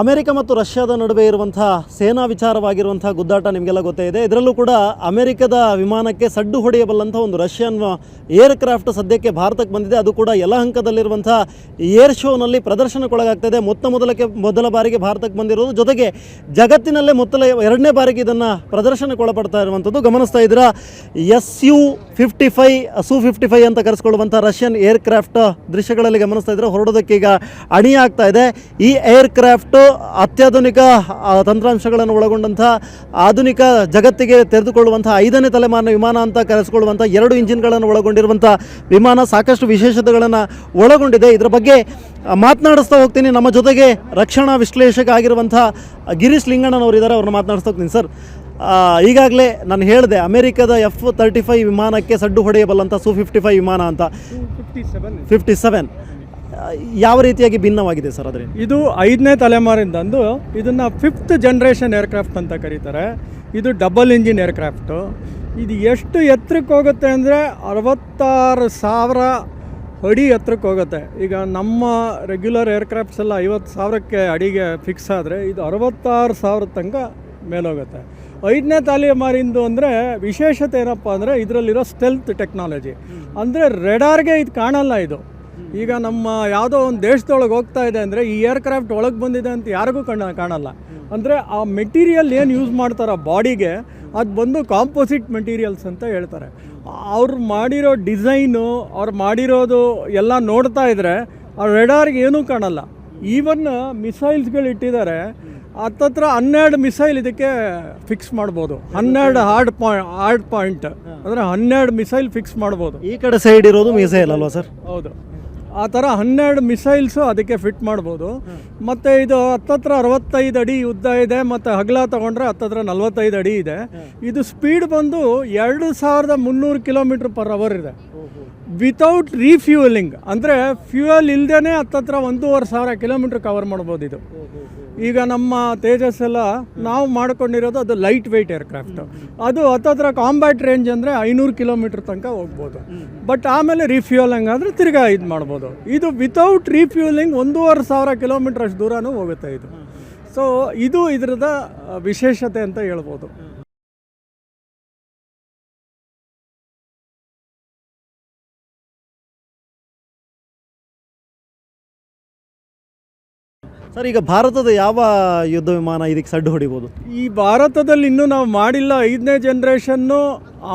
America ಮತ್ತು ರಷ್ಯಾದ ನಡುವೆ ಇರುವಂತಹ ಸೇನಾ ವಿಚಾರವಾಗಿರುವಂತಹ ಗುದ್ದಾಟ ನಿಮಗೆಲ್ಲ ಗೊತ್ತೇ ಇದೆ. ಇದರಲ್ಲೂ ಕೂಡ ಅಮೆರಿಕದ ವಿಮಾನಕ್ಕೆ ಸಡ್ಡು ಹೊಡೆಯಬಲ್ಲಂಥ ಒಂದು ರಷ್ಯನ್ ಏರ್ ಕ್ರಾಫ್ಟ್ ಸದ್ಯಕ್ಕೆ ಭಾರತಕ್ಕೆ ಬಂದಿದೆ. ಅದು ಕೂಡ ಯಲಹಂಕದಲ್ಲಿರುವಂತಹ ಏರ್ ಶೋನಲ್ಲಿ ಪ್ರದರ್ಶನಕ್ಕೊಳಗಾಗ್ತದೆ. ಮೊತ್ತ ಮೊದಲಕ್ಕೆ ಮೊದಲ ಬಾರಿಗೆ ಭಾರತಕ್ಕೆ ಬಂದಿರೋದು. ಜೊತೆಗೆ ಜಗತ್ತಿನಲ್ಲೇ ಮೊದಲ ಎರಡನೇ ಬಾರಿಗೆ ಇದನ್ನು ಪ್ರದರ್ಶನಕ್ಕೊಳಪಡ್ತಾ ಇರುವಂಥದ್ದು. ಗಮನಿಸ್ತಾ ಇದ್ದೀರಾ? S U fifty five Su fifty five ಅಂತ ಕರೆಸ್ಕೊಳ್ಳುವಂಥ ರಷ್ಯನ್ ಏರ್ಕ್ರಾಫ್ಟ್ ದೃಶ್ಯಗಳಲ್ಲಿ ಗಮನಿಸ್ತಾ ಇದ್ರೆ ಹೊರಡೋದಕ್ಕೀಗ ಅಣಿಯಾಗ್ತಾ ಇದೆ. ಈ ಏರ್ ಕ್ರಾಫ್ಟ್ ಅತ್ಯಾಧುನಿಕ ತಂತ್ರಾಂಶಗಳನ್ನು ಒಳಗೊಂಡಂಥ ಆಧುನಿಕ ಜಗತ್ತಿಗೆ ತೆರೆದುಕೊಳ್ಳುವಂಥ ಐದನೇ ತಲೆಮಾರಿನ ವಿಮಾನ ಅಂತ ಕರೆಸ್ಕೊಳ್ಳುವಂಥ ಎರಡು ಇಂಜಿನ್ಗಳನ್ನು ಒಳಗೊಂಡಿರುವಂಥ ವಿಮಾನ ಸಾಕಷ್ಟು ವಿಶೇಷತೆಗಳನ್ನು ಒಳಗೊಂಡಿದೆ. ಇದರ ಬಗ್ಗೆ ಮಾತನಾಡಿಸ್ತಾ ಹೋಗ್ತೀನಿ. ನಮ್ಮ ಜೊತೆಗೆ ರಕ್ಷಣಾ ವಿಶ್ಲೇಷಕ ಆಗಿರುವಂಥ ಗಿರೀಶ್ ಲಿಂಗಣ್ಣನವರು ಇದ್ದಾರೆ. ಅವ್ರನ್ನ ಮಾತನಾಡಿಸ್ತಾ ಹೋಗ್ತೀನಿ. ಸರ್ ಈಗಾಗಲೇ ನಾನು ಹೇಳಿದೆ ಅಮೆರಿಕದ ಎಫ್ ತರ್ಟಿ ಫೈವ್ ವಿಮಾನಕ್ಕೆ ಸಡ್ಡು ಹೊಡೆಯಬಲ್ಲಂಥ ಸು ಫಿಫ್ಟಿ ಫೈವ್ ವಿಮಾನ ಅಂತ. ಫಿಫ್ಟಿ ಸೆವೆನ್ ಯಾವ ರೀತಿಯಾಗಿ ಭಿನ್ನವಾಗಿದೆ ಸರ್ ಅದರಿಂದ ಇದು ಐದನೇ ತಲೆಮಾರಿಂದಂದು ಇದನ್ನು ಫಿಫ್ತ್ ಜನ್ರೇಷನ್ ಏರ್ಕ್ರಾಫ್ಟ್ ಅಂತ ಕರೀತಾರೆ. ಇದು ಡಬಲ್ ಇಂಜಿನ್ ಏರ್ಕ್ರಾಫ್ಟು ಇದು ಎಷ್ಟು ಎತ್ತರಕ್ಕೆ ಹೋಗುತ್ತೆ ಅಂದರೆ ಅರವತ್ತಾರು ಸಾವಿರ ಅಡಿ ಎತ್ತರಕ್ಕೆ ಹೋಗುತ್ತೆ. ಈಗ ನಮ್ಮ ರೆಗ್ಯುಲರ್ ಏರ್ಕ್ರಾಫ್ಟ್ಸ್ ಎಲ್ಲ ಐವತ್ತು ಸಾವಿರಕ್ಕೆ ಅಡಿಗೆ ಫಿಕ್ಸ್ ಆದರೆ ಇದು ಅರವತ್ತಾರು ಸಾವಿರ ತನಕ ಮೇಲೋಗುತ್ತೆ. ಐದನೇ ತಲೆಮಾರಿಂದು ಅಂದರೆ ವಿಶೇಷತೆ ಏನಪ್ಪ ಅಂದರೆ ಇದರಲ್ಲಿರೋ ಸ್ಟೆಲ್ತ್ ಟೆಕ್ನಾಲಜಿ ಅಂದರೆ ರೆಡಾರ್ಗೆ ಇದು ಕಾಣಲ್ಲ ಇದು. ಈಗ ನಮ್ಮ ಯಾವುದೋ ಒಂದು ದೇಶದೊಳಗೆ ಹೋಗ್ತಾ ಇದೆ ಅಂದರೆ ಈ ಏರ್ಕ್ರಾಫ್ಟ್ ಒಳಗೆ ಬಂದಿದೆ ಅಂತ ಯಾರಿಗೂ ಕಣ್ಣ ಕಾಣಲ್ಲ. ಅಂದರೆ ಆ ಮೆಟೀರಿಯಲ್ ಏನು ಯೂಸ್ ಮಾಡ್ತಾರೆ ಬಾಡಿಗೆ ಅದು ಬಂದು ಕಾಂಪೋಸಿಟ್ ಮೆಟೀರಿಯಲ್ಸ್ ಅಂತ ಹೇಳ್ತಾರೆ. ಅವ್ರು ಮಾಡಿರೋ ಡಿಸೈನು ಅವ್ರು ಮಾಡಿರೋದು ಎಲ್ಲ ನೋಡ್ತಾ ಇದ್ದರೆ ಆ ರೆಡಾರ್ಗೆ ಏನೂ ಕಾಣಲ್ಲ. ಈವನ್ ಮಿಸೈಲ್ಸ್ಗಳು ಇಟ್ಟಿದ್ದಾರೆ ಹತ್ತತ್ರ ಹನ್ನೆರಡು ಮಿಸೈಲ್ ಇದಕ್ಕೆ ಫಿಕ್ಸ್ ಮಾಡ್ಬೋದು. ಹನ್ನೆರಡು ಹಾರ್ಡ್ ಪಾಯಿಂಟ್ ಹಾರ್ಡ್ ಪಾಯಿಂಟ್ ಅಂದರೆ ಹನ್ನೆರಡು ಮಿಸೈಲ್ ಫಿಕ್ಸ್ ಮಾಡ್ಬೋದು. ಈ ಕಡೆ ಸೈಡ್ ಇರೋದು ಮಿಸೈಲ್ ಅಲ್ವಾ ಸರ್ ಹೌದು. ಆ ಥರ ಹನ್ನೆರಡು ಮಿಸೈಲ್ಸು ಅದಕ್ಕೆ ಫಿಟ್ ಮಾಡ್ಬೋದು. ಮತ್ತು ಇದು ಹತ್ತತ್ರ ಅರವತ್ತೈದು ಅಡಿ ಉದ್ದ ಇದೆ, ಮತ್ತು ಹಗಲ ತೊಗೊಂಡ್ರೆ ಹತ್ತತ್ರ ನಲ್ವತ್ತೈದು ಅಡಿ ಇದೆ. ಇದು ಸ್ಪೀಡ್ ಬಂದು ಎರಡು ಸಾವಿರದ ಮುನ್ನೂರು ಕಿಲೋಮೀಟ್ರ್ ಪರ್ ಅವರ್ ಇದೆ. ವಿತೌಟ್ ರೀಫ್ಯೂಯಲಿಂಗ್ ಅಂದರೆ ಫ್ಯೂಯಲ್ ಇಲ್ಲದೇ ಹತ್ತತ್ರ ಒಂದೂವರೆ ಸಾವಿರ ಕಿಲೋಮೀಟ್ರ್ ಕವರ್ ಮಾಡ್ಬೋದು ಇದು. ಈಗ ನಮ್ಮ ತೇಜಸ್ ಎಲ್ಲ ನಾವು ಮಾಡ್ಕೊಂಡಿರೋದು ಅದು ಲೈಟ್ ವೆಯ್ಟ್ ಏರ್ಕ್ರಾಫ್ಟ್ ಅದು ಹತ್ತತ್ರ ಕಾಂಬ್ಯಾಟ್ ರೇಂಜ್ ಅಂದರೆ ಐನೂರು ಕಿಲೋಮೀಟ್ರ್ ತನಕ ಹೋಗ್ಬೋದು. ಬಟ್ ಆಮೇಲೆ ರಿಫ್ಯೂಲಿಂಗ್ ಆದರೆ ತಿರ್ಗಾ ಇದು ಮಾಡ್ಬೋದು. ಇದು ವಿತೌಟ್ ರಿಫ್ಯೂಲಿಂಗ್ ಒಂದೂವರೆ ಸಾವಿರ ಕಿಲೋಮೀಟ್ರ್ ಅಷ್ಟು ದೂರನೂ ಹೋಗುತ್ತೆ ಇದು. ಸೊ ಇದು ಇದರದ ವಿಶೇಷತೆ ಅಂತ ಹೇಳ್ಬೋದು. ಸರ್, ಈಗ ಭಾರತದ ಯಾವ ಯುದ್ಧ ವಿಮಾನ ಇದಕ್ಕೆ ಸಡ್ಡು ಹೊಡಿಬೋದು? ಈ ಭಾರತದಲ್ಲಿ ಇನ್ನೂ ನಾವು ಮಾಡಿಲ್ಲ. ಐದನೇ ಜನ್ರೇಷನ್ನು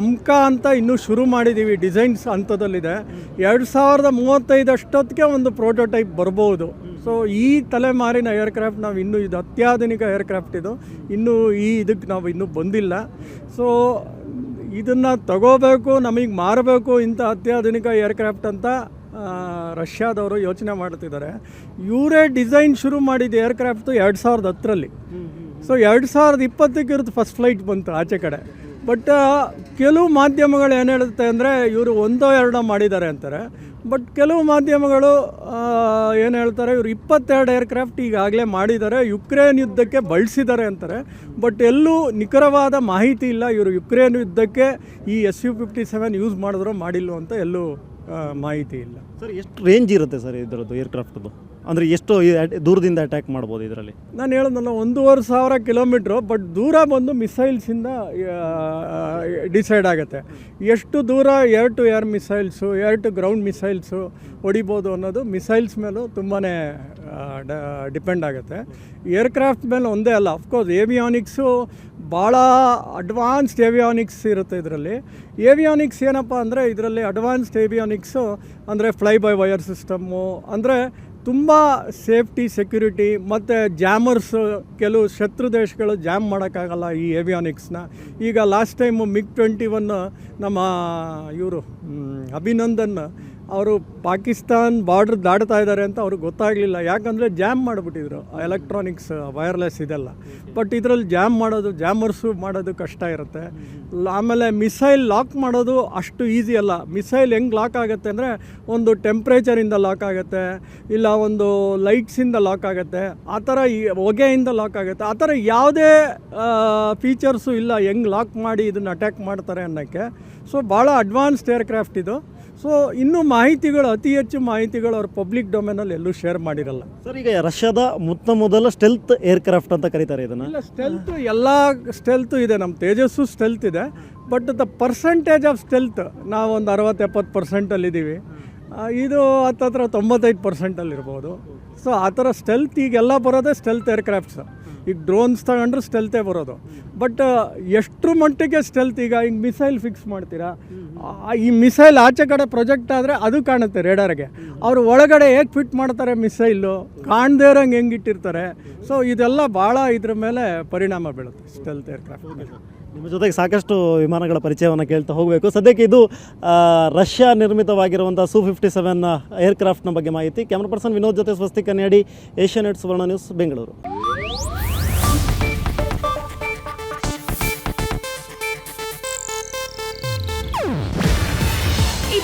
ಅಮ್ಕ ಅಂತ ಇನ್ನೂ ಶುರು ಮಾಡಿದ್ದೀವಿ ಡಿಸೈನ್ಸ್ ಹಂತದಲ್ಲಿದೆ. ಎರಡು ಸಾವಿರದ ಮೂವತ್ತೈದಷ್ಟೊತ್ತಿಗೆ ಒಂದು ಪ್ರೋಟೋಟೈಪ್ ಬರ್ಬೋದು. ಸೊ ಈ ತಲೆಮಾರಿನ ಏರ್ಕ್ರಾಫ್ಟ್ ನಾವು ಇನ್ನೂ ಇದು ಅತ್ಯಾಧುನಿಕ ಏರ್ಕ್ರಾಫ್ಟ್ ಇದು. ಇನ್ನೂ ಈ ಇದಕ್ಕೆ ನಾವು ಇನ್ನೂ ಬಂದಿಲ್ಲ. ಸೊ ಇದನ್ನು ತಗೋಬೇಕು, ನಮಗೆ ಮಾರಬೇಕು ಇಂಥ ಅತ್ಯಾಧುನಿಕ ಏರ್ಕ್ರಾಫ್ಟ್ ಅಂತ ರಷ್ಯಾದವರು ಯೋಚನೆ ಮಾಡ್ತಿದ್ದಾರೆ. ಇವರೇ ಡಿಸೈನ್ ಶುರು ಮಾಡಿದ ಏರ್ಕ್ರಾಫ್ಟು ಎರಡು ಸಾವಿರದ ಹತ್ತರಲ್ಲಿ. ಸೊ ಎರಡು ಸಾವಿರದ ಇಪ್ಪತ್ತಕ್ಕೆ ಇರೋದು ಫಸ್ಟ್ ಫ್ಲೈಟ್ ಬಂತು ಆಚೆ ಕಡೆ. ಬಟ್ ಕೆಲವು ಮಾಧ್ಯಮಗಳು ಏನು ಹೇಳುತ್ತೆ ಅಂದರೆ, ಇವರು ಒಂದೋ ಎರಡೋ ಮಾಡಿದ್ದಾರೆ ಅಂತಾರೆ. ಬಟ್ ಕೆಲವು ಮಾಧ್ಯಮಗಳು ಏನು ಹೇಳ್ತಾರೆ, ಇವರು ಇಪ್ಪತ್ತೆರಡು ಏರ್ಕ್ರಾಫ್ಟ್ ಈಗಾಗಲೇ ಮಾಡಿದ್ದಾರೆ, ಯುಕ್ರೇನ್ ಯುದ್ಧಕ್ಕೆ ಬಳಸಿದ್ದಾರೆ ಅಂತಾರೆ. ಬಟ್ ಎಲ್ಲೂ ನಿಖರವಾದ ಮಾಹಿತಿ ಇಲ್ಲ, ಇವರು ಯುಕ್ರೇನ್ ಯುದ್ಧಕ್ಕೆ ಈ S U fifty seven use ಮಾಡಿದ್ರು ಮಾಡಿಲ್ಲ ಅಂತ ಎಲ್ಲೂ ಮಾಹಿತಿ ಇಲ್ಲ. ಸರ್ ಎಷ್ಟು ರೇಂಜ್ ಇರುತ್ತೆ ಸರ್ ಇದರದ್ದು ಏರ್ಕ್ರಾಫ್ಟ್ದು ಅಂದರೆ ಎಷ್ಟು ದೂರದಿಂದ ಅಟ್ಯಾಕ್ ಮಾಡ್ಬೋದು ಇದರಲ್ಲಿ. ನಾನು ಹೇಳೋದಲ್ಲ ಒಂದೂವರೆ ಸಾವಿರ ಕಿಲೋಮೀಟ್ರು ಬಟ್ ದೂರ ಬಂದು ಮಿಸೈಲ್ಸಿಂದ ಡಿಸೈಡ್ ಆಗುತ್ತೆ. ಎಷ್ಟು ದೂರ air to air missiles air to ground missiles ಹೊಡಿಬೋದು ಅನ್ನೋದು ಮಿಸೈಲ್ಸ್ ಮೇಲೂ ತುಂಬಾ ಡಿಪೆಂಡ್ ಆಗುತ್ತೆ. ಏರ್ಕ್ರಾಫ್ಟ್ ಮೇಲೆ ಒಂದೇ ಅಲ್ಲ ಅಫ್ಕೋರ್ಸ್ ಏವಿಯಾನಿಕ್ಸು ಭಾಳ ಅಡ್ವಾನ್ಸ್ಡ್ ಏವಿಯಾನಿಕ್ಸ್ ಇರುತ್ತೆ ಇದರಲ್ಲಿ. ಏವಿಯಾನಿಕ್ಸ್ ಏನಪ್ಪ ಅಂದರೆ ಇದರಲ್ಲಿ ಅಡ್ವಾನ್ಸ್ಡ್ ಏವಿಯಾನಿಕ್ಸು ಅಂದರೆ ಫ್ಲೈ ಬೈ ವಯರ್ ಸಿಸ್ಟಮ್ಮು ಅಂದರೆ ತುಂಬ ಸೇಫ್ಟಿ, ಸೆಕ್ಯುರಿಟಿ ಮತ್ತು ಜಾಮರ್ಸ್, ಕೆಲವು ಶತ್ರು ದೇಶಗಳು ಜಾಮ್ ಮಾಡೋಕ್ಕಾಗಲ್ಲ ಈ ಏವಿಯಾನಿಕ್ಸ್ನ ಈಗ last time MiG twenty one ನಮ್ಮ ಇವರು ಅಭಿನಂದನ್ ಅವರು ಪಾಕಿಸ್ತಾನ್ ಬಾರ್ಡ್ರ್ ದಾಟ್ತಾ ಇದ್ದಾರೆ ಅಂತ ಅವ್ರಿಗೆ ಗೊತ್ತಾಗಲಿಲ್ಲ. ಯಾಕಂದರೆ ಜಾಮ್ ಮಾಡಿಬಿಟ್ಟಿದ್ರು. ಎಲೆಕ್ಟ್ರಾನಿಕ್ಸ್ ವೈರ್ಲೆಸ್ ಇದೆಲ್ಲ. ಬಟ್ ಇದರಲ್ಲಿ ಜಾಮ್ ಮಾಡೋದು ಜಾಮರ್ಸು ಮಾಡೋದು ಕಷ್ಟ ಇರುತ್ತೆ. ಆಮೇಲೆ ಮಿಸೈಲ್ ಲಾಕ್ ಮಾಡೋದು ಅಷ್ಟು ಈಸಿ ಅಲ್ಲ. ಮಿಸೈಲ್ ಹೆಂಗೆ ಲಾಕ್ ಆಗುತ್ತೆ ಅಂದರೆ ಒಂದು ಟೆಂಪ್ರೇಚರಿಂದ ಲಾಕ್ ಆಗುತ್ತೆ, ಇಲ್ಲ ಒಂದು ಲೈಟ್ಸಿಂದ ಲಾಕ್ ಆಗುತ್ತೆ. ಆ ಥರ ಈ ಹೊಗೆಯಿಂದ ಲಾಕ್ ಆಗುತ್ತೆ. ಆ ಥರ ಯಾವುದೇ ಫೀಚರ್ಸು ಇಲ್ಲ ಹೆಂಗೆ ಲಾಕ್ ಮಾಡಿ ಇದನ್ನು ಅಟ್ಯಾಕ್ ಮಾಡ್ತಾರೆ ಅನ್ನೋಕ್ಕೆ. ಸೊ ಭಾಳ ಅಡ್ವಾನ್ಸ್ಡ್ ಏರ್ಕ್ರಾಫ್ಟ್ ಇದು. ಸೊ ಇನ್ನೂ ಮಾಹಿತಿಗಳು ಅತಿ ಹೆಚ್ಚು ಮಾಹಿತಿಗಳು ಅವ್ರ ಪಬ್ಲಿಕ್ ಡೊಮೇನಲ್ಲಿ ಎಲ್ಲೂ ಶೇರ್ ಮಾಡಿರಲ್ಲ. ಸರ್ ಈಗ ರಷ್ಯಾದ ಮೊತ್ತ ಮೊದಲ ಸ್ಟೆಲ್ತ್ ಏರ್ಕ್ರಾಫ್ಟ್ ಅಂತ ಕರೀತಾರೆ ಇದನ್ನು. ಇಲ್ಲ ಸ್ಟೆಲ್ತ್ ಎಲ್ಲ ಸ್ಟೆಲ್ತು ಇದೆ ನಮ್ಮ ತೇಜಸ್ಸು ಸ್ಟೆಲ್ತ್ ಇದೆ. But the percentage of stealth ನಾವು ಒಂದು ಅರವತ್ತು ಎಪ್ಪತ್ತು ಪರ್ಸೆಂಟಲ್ಲಿದ್ದೀವಿ ಇದು ಹತ್ತತ್ರ ತೊಂಬತ್ತೈದು ಪರ್ಸೆಂಟಲ್ಲಿರ್ಬೋದು ಸೊ ಆ ಥರ ಸ್ಟೆಲ್ತ್ ಈಗೆಲ್ಲ ಬರೋದೇ ಸ್ಟೆಲ್ತ್ ಏರ್ಕ್ರಾಫ್ಟ್ಸ್ ಈಗ ಡ್ರೋನ್ಸ್ ತಗೊಂಡ್ರೆ ಸ್ಟೆಲ್ತೇ ಬರೋದು. ಬಟ್ ಎಷ್ಟರ ಮಟ್ಟಿಗೆ ಸ್ಟೆಲ್ತ್ ಈಗ ಈಗ ಮಿಸೈಲ್ ಫಿಕ್ಸ್ ಮಾಡ್ತೀರಾ? ಈ ಮಿಸೈಲ್ ಆಚೆ ಕಡೆ ಪ್ರೊಜೆಕ್ಟ್ ಆದರೆ ಅದು ಕಾಣುತ್ತೆ ರೇಡರ್ಗೆ ಅವ್ರು ಒಳಗಡೆ ಹೇಗೆ ಫಿಟ್ ಮಾಡ್ತಾರೆ ಮಿಸೈಲು ಕಾಣದೇ ಇರೋಂಗೆ ಹೆಂಗೆ ಇಟ್ಟಿರ್ತಾರೆ? ಸೊ ಇದೆಲ್ಲ ಭಾಳ ಇದ್ರ ಮೇಲೆ ಪರಿಣಾಮ ಬೀಳುತ್ತೆ ಸ್ಟೆಲ್ತ್ ಏರ್ಕ್ರಾಫ್ಟ್ ನಿಮ್ಮ ಜೊತೆಗೆ ಸಾಕಷ್ಟು ವಿಮಾನಗಳ ಪರಿಚಯವನ್ನು ಕೇಳ್ತಾ ಹೋಗಬೇಕು. ಸದ್ಯಕ್ಕೆ ಇದು ರಷ್ಯಾ ನಿರ್ಮಿತವಾಗಿರುವಂಥ ಸು ಫಿಫ್ಟಿ ಸೆವೆನ್ ಏರ್ಕ್ರಾಫ್ಟ್ನ ಬಗ್ಗೆ ಮಾಹಿತಿ. ಕ್ಯಾಮ್ರಾ ಪರ್ಸನ್ ವಿನೋದ್ ಜೊತೆ ಸ್ವಸ್ತಿ ಕನ್ನಡಿ ಏಷ್ಯಾನೆಟ್ ಸುವರ್ಣ ನ್ಯೂಸ್ ಬೆಂಗಳೂರು